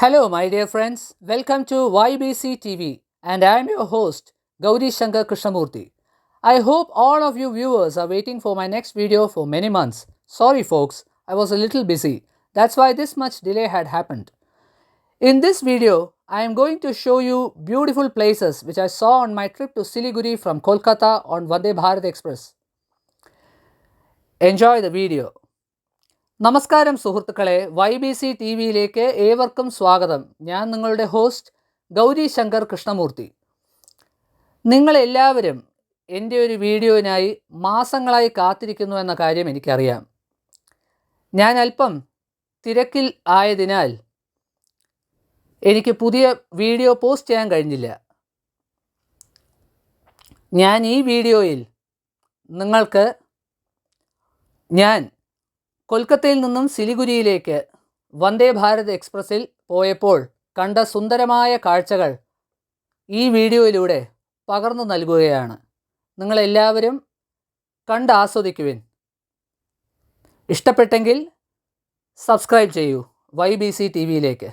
Hello, my dear friends. Welcome to YBC TV, and I am your host, Gauri Shankar Krishnamurthy. I hope all of you viewers are waiting for my next video for many months. Sorry, folks, I was a little busy. That's why this much delay had happened. In this video, I am going to show you beautiful places which I saw on my trip to Siliguri from Kolkata on Vande Bharat Express. Enjoy the video. നമസ്കാരം സുഹൃത്തുക്കളെ. Y B C T വിയിലേക്ക് ഏവർക്കും സ്വാഗതം. ഞാൻ നിങ്ങളുടെ host Gauri Shankar Krishnamurthy. നിങ്ങളെല്ലാവരും എന്റെ ഒരു വീഡിയോയിനായി മാസങ്ങളായി കാത്തിരിക്കുന്നു എന്ന കാര്യം എനിക്കറിയാം. ഞാൻ അല്പം തിരക്കിൽ ആയതിനാൽ എനിക്ക് പുതിയ വീഡിയോ പോസ്റ്റ് ചെയ്യാൻ കഴിഞ്ഞില്ല. ഞാൻ ഈ വീഡിയോയിൽ നിങ്ങൾക്ക് ഞാൻ കൊൽക്കത്തയിൽ നിന്നും സിലിഗുരിയിലേക്ക് വന്ദേ ഭാരത് എക്സ്പ്രസ്സിൽ പോയപ്പോൾ കണ്ട സുന്ദരമായ കാഴ്ചകൾ ഈ വീഡിയോയിലൂടെ പകർന്നു നൽകുകയാണ്. നിങ്ങളെല്ലാവരും കണ്ട് ആസ്വദിക്കുവിൻ. ഇഷ്ടപ്പെട്ടെങ്കിൽ സബ്സ്ക്രൈബ് ചെയ്യൂ. വൈ ബി സി ടി വിയിലേക്ക്.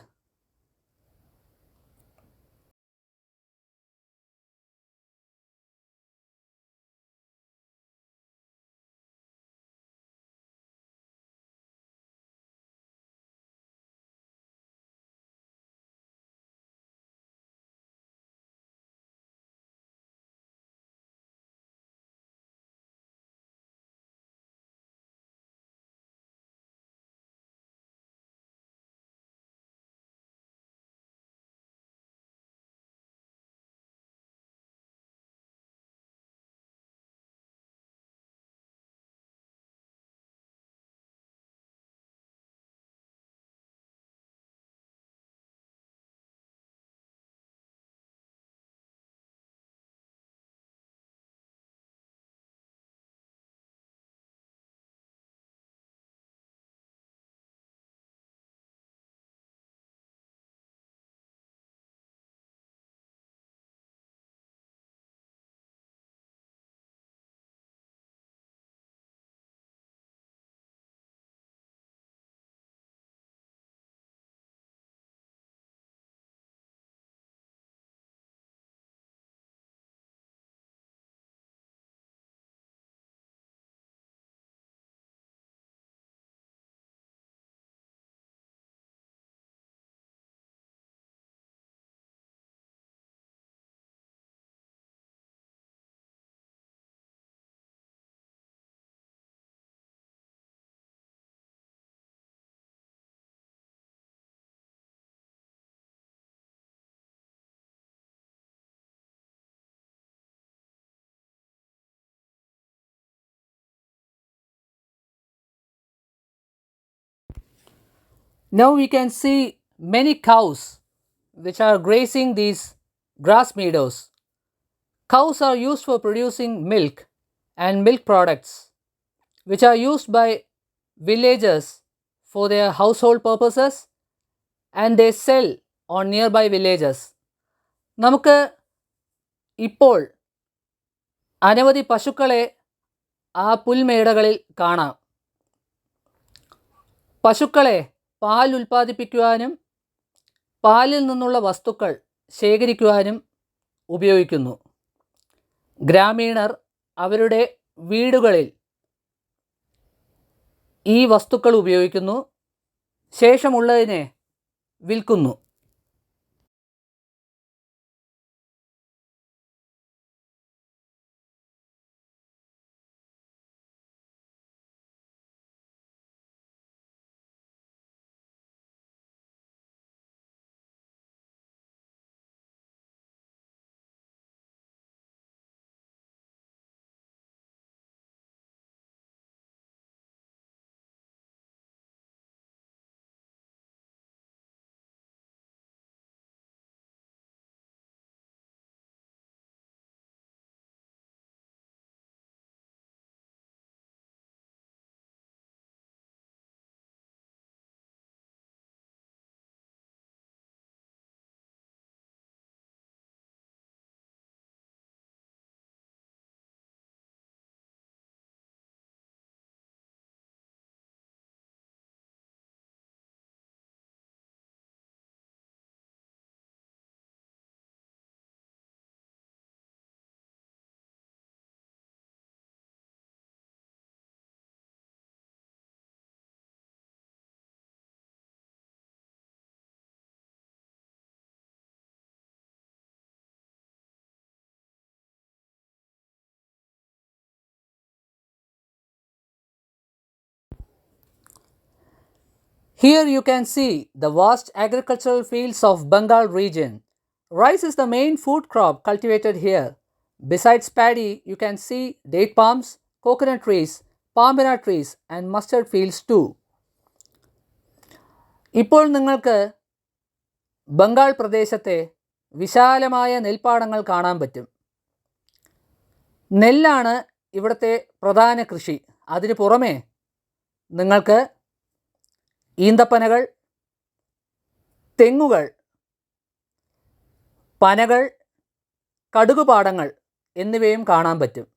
Now we can see many cows which are grazing these grass meadows. Cows are used for producing milk and milk products which are used by villagers for their household purposes and they sell on nearby villages. നമുക്ക് ഇപ്പോൾ അനവധി പശുക്കളെ ആ പുൽമേടകളിൽ കാണാം പശുക്കളെ പാൽ ഉൽപ്പാദിപ്പിക്കുവാനും പാലിൽ നിന്നുള്ള വസ്തുക്കൾ ശേഖരിക്കുവാനും ഉപയോഗിക്കുന്നു. ഗ്രാമീണർ അവരുടെ വീടുകളിൽ ഈ വസ്തുക്കൾ ഉപയോഗിക്കുന്നു. ശേഷമുള്ളതിനെ വിൽക്കുന്നു. Here you can see the vast agricultural fields of Bengal region. Rice is the main food crop cultivated here. Besides paddy, you can see date palms, coconut trees, palmina trees and mustard fields too. ഇപ്പോൾ നിങ്ങൾക്ക് ബംഗാൾ പ്രദേശത്തെ വിശാലമായ നെൽപ്പാടങ്ങൾ കാണാൻ പറ്റും നെല്ലാണ് ഇവിടുത്തെ പ്രധാന കൃഷി അതിന് പുറമെ നിങ്ങൾക്ക് ഈന്തപ്പനകൾ തെങ്ങുകൾ പനകൾ കടുകുപാടങ്ങൾ എന്നിവയും കാണാൻ പറ്റും.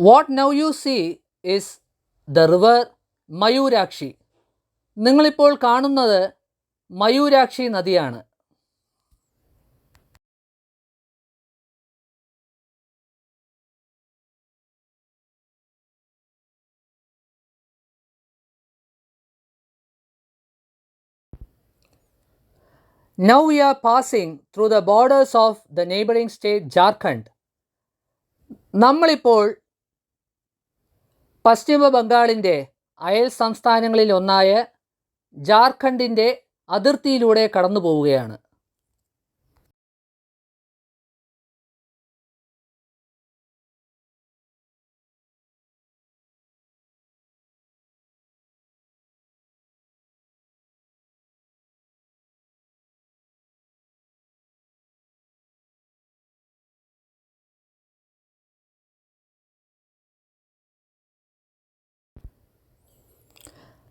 What now you see is the river Mayurakshi നിങ്ങളിപ്പോൾ കാണുന്നത് മയൂരാക്ഷി നദിയാണ് Now we are passing through the borders of the neighboring state Jharkhand. നമ്മളിപ്പോൾ പശ്ചിമ ബംഗാളിന്റെ അയൽ സംസ്ഥാനങ്ങളിൽ ഒന്നായ ജാർഖണ്ഡിന്റെ അതിർത്തിയിലൂടെ കടന്നു പോവുകയാണ്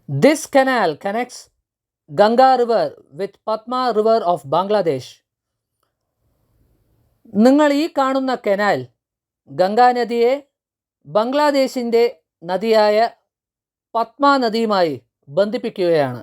This canal connects Ganga River with Padma River of Bangladesh. നിങ്ങൾ ഈ കാണുന്ന കനാൽ ഗംഗാ നദിയെ ബംഗ്ലാദേശിന്റെ നദിയായ Padma നദിയുമായി ബന്ധിപ്പിക്കുകയാണ്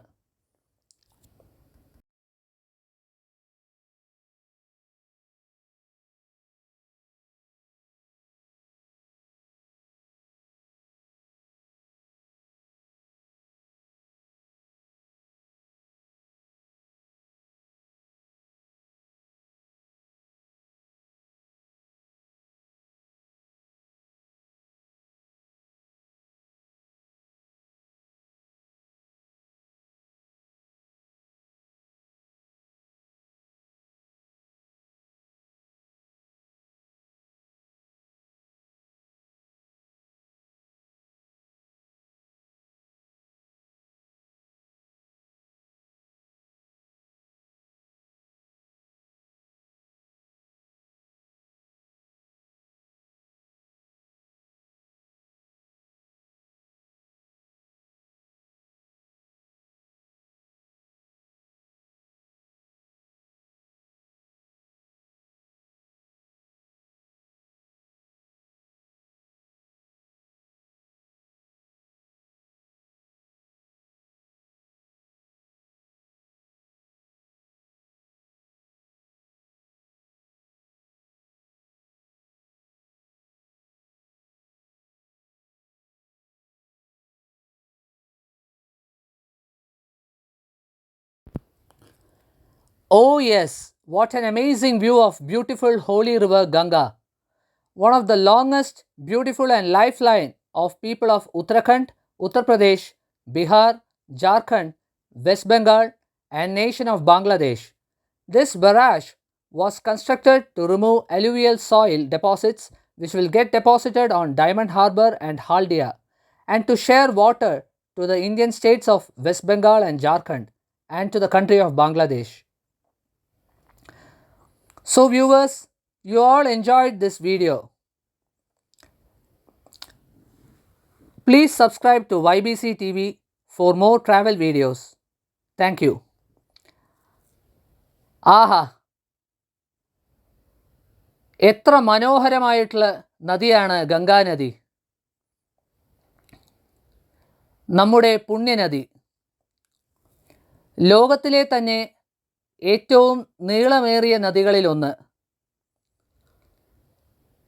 Oh, yes, what an amazing view of beautiful holy river Ganga, one of the longest, beautiful, and lifeline of people of Uttarakhand, Uttar Pradesh, Bihar, Jharkhand, West Bengal, and nation of Bangladesh. This barrage was constructed to remove alluvial soil deposits which will get deposited on Diamond Harbour and Haldia and to share water to the Indian states of West Bengal and Jharkhand and to the country of Bangladesh. So viewers, you all enjoyed this video. Please subscribe to YBC TV for more travel videos. Thank you. ആഹാ എത്ര മനോഹരമായിട്ടുള്ള നദിയാണ് ഗംഗാനദി നമ്മുടെ പുണ്യനദി ലോകത്തിലെ തന്നെ ഏറ്റവും നീളമേറിയ നദികളിലൊന്ന്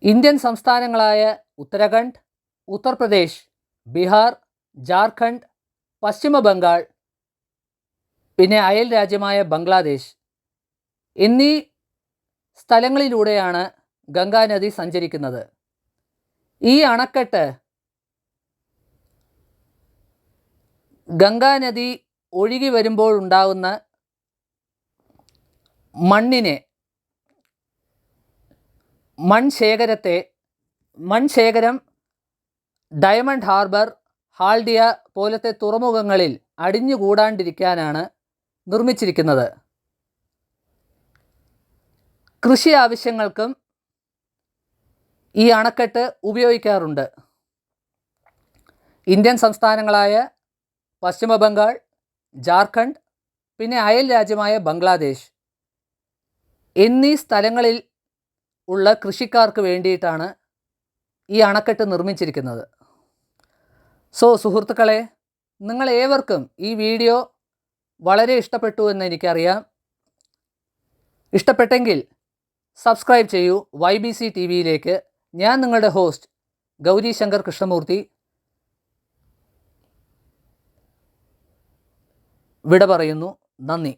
Indian സംസ്ഥാനങ്ങളായ ഉത്തരാഖണ്ഡ് ഉത്തർപ്രദേശ് ബീഹാർ ജാർഖണ്ഡ് പശ്ചിമ ബംഗാൾ പിന്നെ അയൽ രാജ്യമായ ബംഗ്ലാദേശ് എന്നീ സ്ഥലങ്ങളിലൂടെയാണ് ഗംഗാനദി സഞ്ചരിക്കുന്നത്. ഈ അണക്കെട്ട് ഗംഗാനദി ഒഴുകി വരുമ്പോൾ ഉണ്ടാകുന്ന മണ്ണിനെ മൺശേഖരത്തെ മൺശേഖരം ഡയമണ്ട് ഹാർബർ ഹാൾഡിയ പോലത്തെ തുറമുഖങ്ങളിൽ അടിഞ്ഞുകൂടാണ്ടിരിക്കാനാണ് നിർമ്മിച്ചിരിക്കുന്നത്. കൃഷി ആവശ്യങ്ങൾക്കും ഈ അണക്കെട്ട് ഉപയോഗിക്കാറുണ്ട്. ഇന്ത്യൻ സംസ്ഥാനങ്ങളായ പശ്ചിമ ബംഗാൾ ജാർഖണ്ഡ് പിന്നെ അയൽ രാജ്യമായ ബംഗ്ലാദേശ്. എന്നീ സ്ഥലങ്ങളിൽ ഉള്ള കൃഷിക്കാർക്ക് വേണ്ടിയിട്ടാണ് ഈ അണക്കെട്ട് നിർമ്മിച്ചിരിക്കുന്നത്. സോ സുഹൃത്തുക്കളെ നിങ്ങൾ ഏവർക്കും ഈ വീഡിയോ വളരെ ഇഷ്ടപ്പെട്ടു എന്ന് എനിക്കറിയാം. ഇഷ്ടപ്പെട്ടെങ്കിൽ സബ്സ്ക്രൈബ് ചെയ്യൂ. വൈ ബി സി ടി വിയിലേക്ക് ഞാൻ നിങ്ങളുടെ ഹോസ്റ്റ് ഗൗരി ശങ്കർ കൃഷ്ണമൂർത്തി വിട പറയുന്നു. നന്ദി.